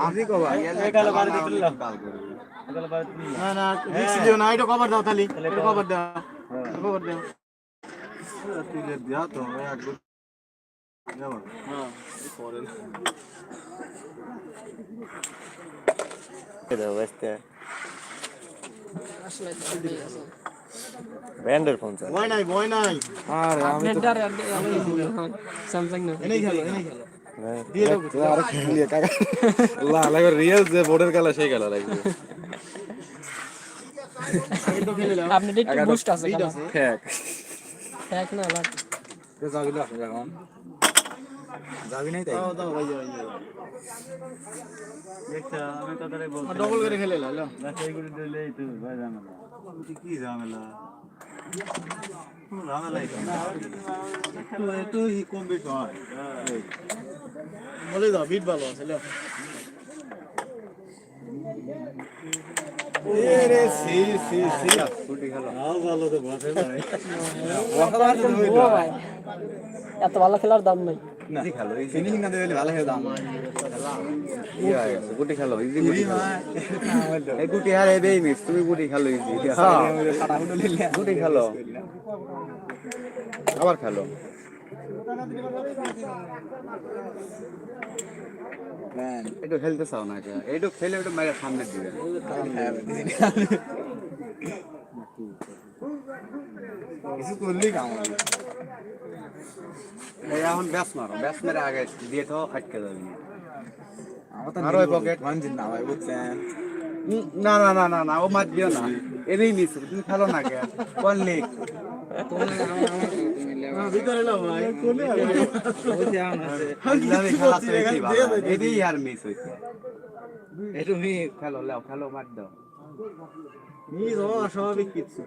আমি কবা একালে বাড়ি দিতে দিলাম। একালে বাড়ি না না রিক্স লিও না এটা কভার দাও তালি এটা কভার দাও কভার দাও তুলে দিয়া তো একবার হ্যাঁ পরে ব্র্যান্ডের ফোন স্যার ভয় নাই ভয় নাই আরে আমি তো স্যামসাং না এনেই খেলো এনেই খেলো আরে খেলিয়ে কাকা। লা লাগবে রিয়েল যে বোর্ডের খেলা সেই খেলা লাগবে। আপনি একটু বুস্ট আছে লিড ফ্যাক না লাগ যাবি না এখন? যাবি নাই তাই? দাও ভাই ভাই দেখছ, আমি কথাটাই বলছি। ডবল করে খেলে লাও বাস এইগুলো দিলেই তো ভাই ঝামেলা। কি ঝামেলা? বলে দাও বিট ভালো আছে এত ভালো খেলার দাম নাই ফিনিশিং না দিলে ভালো খেলো দাম। ইয়া গুটি খেলো ইজি গুটি এই গুটি হারে বেই মিস তুমি গুটি খেলো ইজি গুটি খেলো। আবার খেলো। একটু খেলতে চাও না কে এইটু খেলে একটু মেরে সামনে দিবে। কিছু করলি কাম এখন ব্যাস মারো ব্যাস মেরে আগে দিয়ে তো আটকে যাবি আরও ওই পকেট না ভাই বুঝছেন? না না না না না ও মার দিও না। এনেই মিস তুমি খেলো না কে? কোন লিগ ভিতরে লাও ভাই। কোনে এটাই আর মিস হইছে। মি খেলো লাও খেলো মার দাও। মিস অস্বাভাবিক কিছু।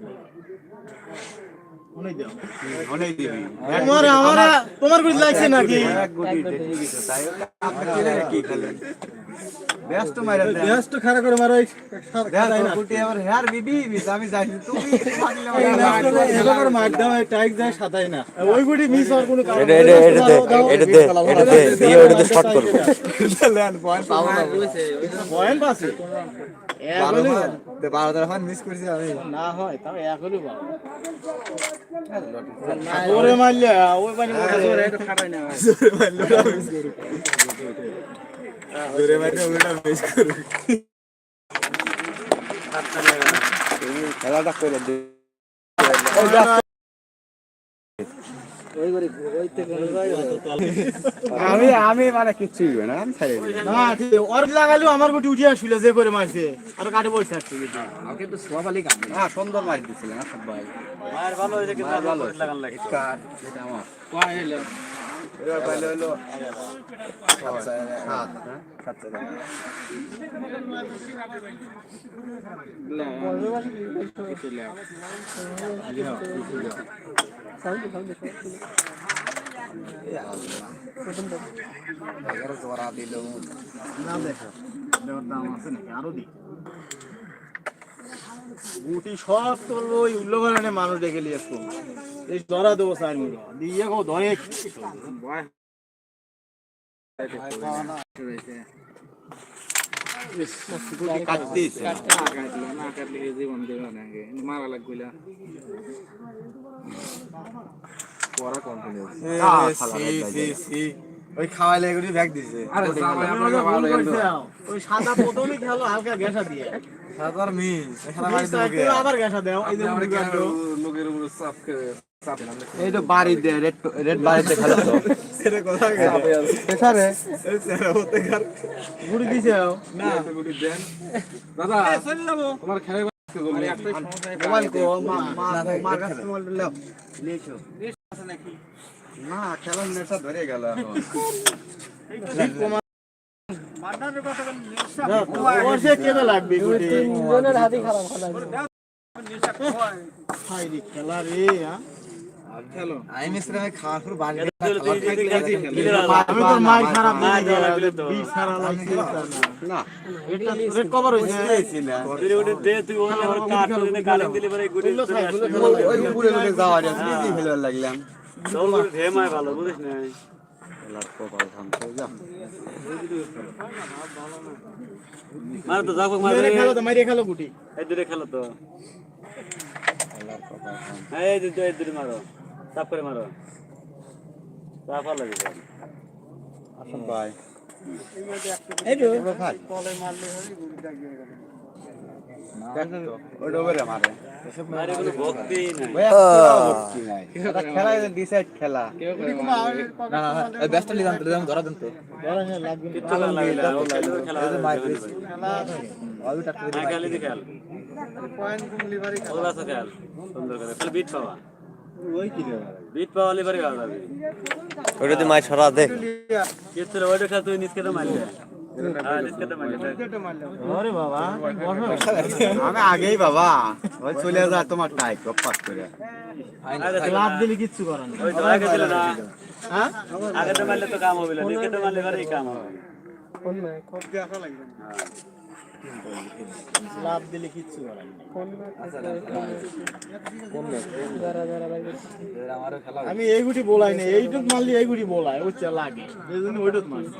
তোমার আমার তোমার কিছু লাগছে নাকি? ব্যস্ত মারা ব্যস্ত খারাপ করে মারো গুটি আমার হেয়ার বিবি আমি জানি তুমি পাগলে এবার মার। দাও টাইক যায় সাতাই না। ওই গুটি মিস হওয়ার কোনো কারণ এটা এটা এটা দে এটা দে এটা দে দিয়ে ওটা শর্ট করব। লেন পয়েন্ট পাবো না। পয়েন্ট পাচ্ছে এক হলে তে 12 এখন মিস করছি আমি। না হয় তাও এক ওরে মারলে ওই পানি জোরে খাটাই না। জোরে মারলো না মিস করব। জোরে মারলে ওটা মিস করব। খেলাটা করে দে। আমি আমি মানে কিচ্ছু না আমি ছাড়িয়ে না ওর লাগালেও আমার গুটি উঠে আসলে যে করে মারছে। আর কাটে বসে আসছে কিন্তু আমাকে তো সোয়াবালি গান হ্যাঁ সুন্দর মার দিছিলেন আসাদ ভাই। মায়ের ভালো হয়েছে কিন্তু ভালো লাগান লাগে কার এটা আমার। এবার পাইলে হলো এগারো জোড়া দিল না দেখো দাম আছে নাকি আরও দি গুটি সব তোর ওই উল্লঘনে মানুষ ডেকে নিয়ে আসতো এই ধরা দেবো স্যার দিয়ে গো ধরে। পড়া কন্টিনিউ ওই খাওয়াইলে এগুলি ব্যাগ দিছে ওই সাদা প্রথমই খেলো হালকা গ্যাসা দিয়ে সাতার মিস আবার গ্যাসা দাও এই যে মুরগি আনলো। এই তো বাড়ি দে রেড রেড বাড়িতে খেলো তো সেটা কথা এছাড়ে গুড়ি দিছে মোবাইল কো মা মা মার কাছে মোবাইল লো নিয়েছো না কেঁদে লাগবে গুটি তিনজনের হাতই খারাপ খেলা হাই রে খেলা রে হ্যাঁ? আমি মিশ্রে আমি খাওয়ার পর না এটা রেড কভার হইছে দিয়েছি না। তুই ওটা দে তুই ওখানে আবার কাট করে দে গালিং লাগলাম। ভালো বুঝিস না? মার তো যাব মার খেলো তো মারিয়ে খেলো গুটি। এই দূরে খেলো তো। এই দূরে এই দূরে মারো। চাপ করে মারো। চাপ ভালো লাগে আসুন ভাই। এই তো ভাই ওটা ওরে মারে মারে কোনো ভক্তি নাই ভাই। একটা ভক্তি নাই এটা খেলা ডিসাইড খেলা না না এই ব্যস্ত লিগাম তো ধরা দেন তো কিচ্ছু না লাগে না ও খেলে খেলা মার হবে দিছি ওই টাকা না। দি খেল ওগুলো আছে। খেল সুন্দর করে। খালি বিট পাওয়া। ওই কি রে? বিট পাওয়া লিভারে ভালো লাগে ওটা দিয়ে মাছ ছড়া দে। ওইটা তুই নিচকে তো মারলে। আমি আগেই বাবা ওই চলে যা তোমার পাস করে লাভ দিলে কিচ্ছু ওই আমি এই গুটি বলাই না এইটুক মারলি এই গুটি বলাই, ওইটা লাগে। ওইটুক মারছি।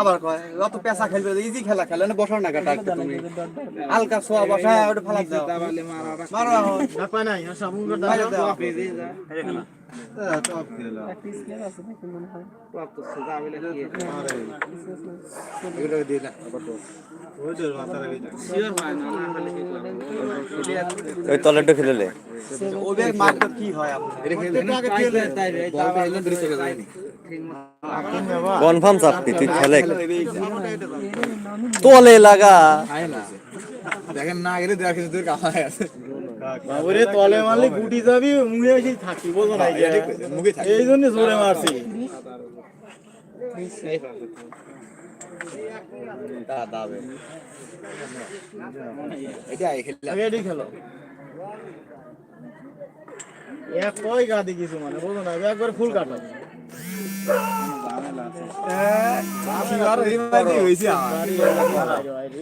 আবার কয় অত পেশা খেলবে ইজি খেলা খেলে না বসাও না কাটা তুমি। হালকা সোয়া বসা ওটা ফেলা দাও। মারো ঢাকা নাই আর সাবুন করে দাও দাও। এই যে খেলা প্র্যাকটিস খেলা আছে নাকি মনে হয় ওই তলেরটা খেলে। ওদের মারটা কি হয় আপনার কনফার্ম চাপতি তুই খেলে। তলে লাগা। দেখেন না গেলে দেখেন তোর কামাই আছে। বাবুরে তলে মারলে গুটি যাবি মুখে এসে থাকবি বোঝো না মুখে এই জন্য জোরে মারছি। দাবে এটা খেলে। আগে এটি খেলো। এক কয় গাদি কিছু মানে বোঝো না একবার ফুল কাটো। আর এই হইছে গাড়ি